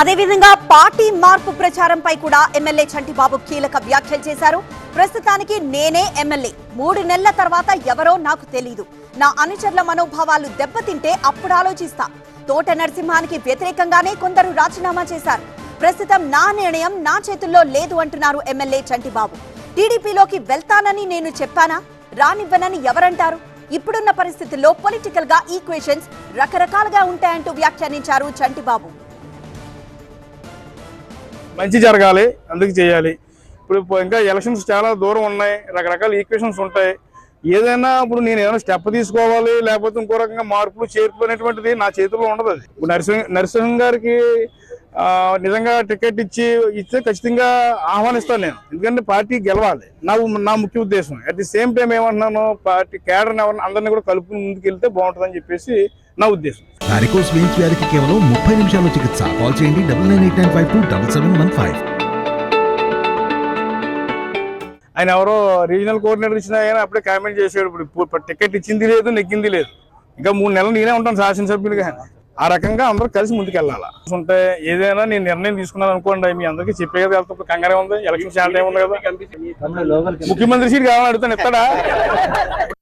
అదేవిధంగా పార్టీ మార్పు ప్రచారంపై కూడా ఎమ్మెల్యే చంటిబాబు కీలక వ్యాఖ్యలు చేశారు. ప్రస్తుతానికి నేనే ఎమ్మెల్యే. మూడు నెలల తర్వాత ఎవరో నాకు తెలీదు. నా అనుచరుల మనోభావాలు దెబ్బతింటే అప్పుడు ఆలోచిస్తా. తోట నరసింహానికి వ్యతిరేకంగానే కొందరు రాజీనామా చేశారు. ప్రస్తుతం నా నిర్ణయం నా చేతుల్లో లేదు అంటున్నారు ఎమ్మెల్యే చంటిబాబు. టీడీపీలోకి వెళ్తానని నేను చెప్పానా? రానివ్వనని ఎవరంటారు? ఇప్పుడున్న పరిస్థితుల్లో పొలిటికల్గా ఈక్వేషన్స్ రకరకాలుగా ఉంటాయంటూ వ్యాఖ్యానించారు చంటిబాబు. మంచి జరగాలి అందుకు చేయాలి. ఇప్పుడు ఇంకా ఎలక్షన్స్ చాలా దూరం ఉన్నాయి రకరకాల ఈక్వేషన్స్ ఉంటాయి. ఏదైనా ఇప్పుడు నేను ఏదైనా స్టెప్ తీసుకోవాలి లేకపోతే ఇంకో రకంగా మార్పులు చేర్పు అనేటువంటిది నా చేతుల్లో ఉండదు అది. ఇప్పుడు నరసింహ నరసింహం గారికి నిజంగా టికెట్ ఇచ్చి ఇస్తే ఖచ్చితంగా ఆహ్వానిస్తాను నేను. ఎందుకంటే పార్టీ గెలవాలి. నా నా ముఖ్య ఉద్దేశం. అట్ ది సేమ్ టైం ఏమంటున్నాను పార్టీ కేడర్ ఎవరిని అందరినీ కూడా కలుపుకుని ముందుకు వెళ్తే బాగుంటుందని చెప్పేసి నా ఉద్దేశం. వారికోస్ వెయిన్స్ వ్యాధికి కేవలం ముప్పై నిమిషాల్లో చికిత్స. కాల్ చేయండి double nine eight nine five two double seven one five ఆయన ఎవరో రీజనల్ కోఆర్డినేటర్ ఇచ్చినా కానీ అప్పుడే కామెంట్ చేసాడు ఇప్పుడు. టికెట్ ఇచ్చింది లేదు నెగ్గింది లేదు. ఇంకా మూడు నెలలు నేనే ఉంటాను శాసనసభ్యులుగా ఆ రకంగా అందరూ కలిసి ముందుకు వెళ్ళాలి ఉంటే ఏదైనా నేను నిర్ణయం తీసుకున్నాను అనుకోండి మీ అందరికీ చెప్పే కదా వెళ్తే ఇప్పుడు కంగారే ఉంది ఎలక్షన్ చాలా టైం ఉంది కదా ముఖ్యమంత్రి సీట్ కావాలని అడుగుతాను ఇస్తాడా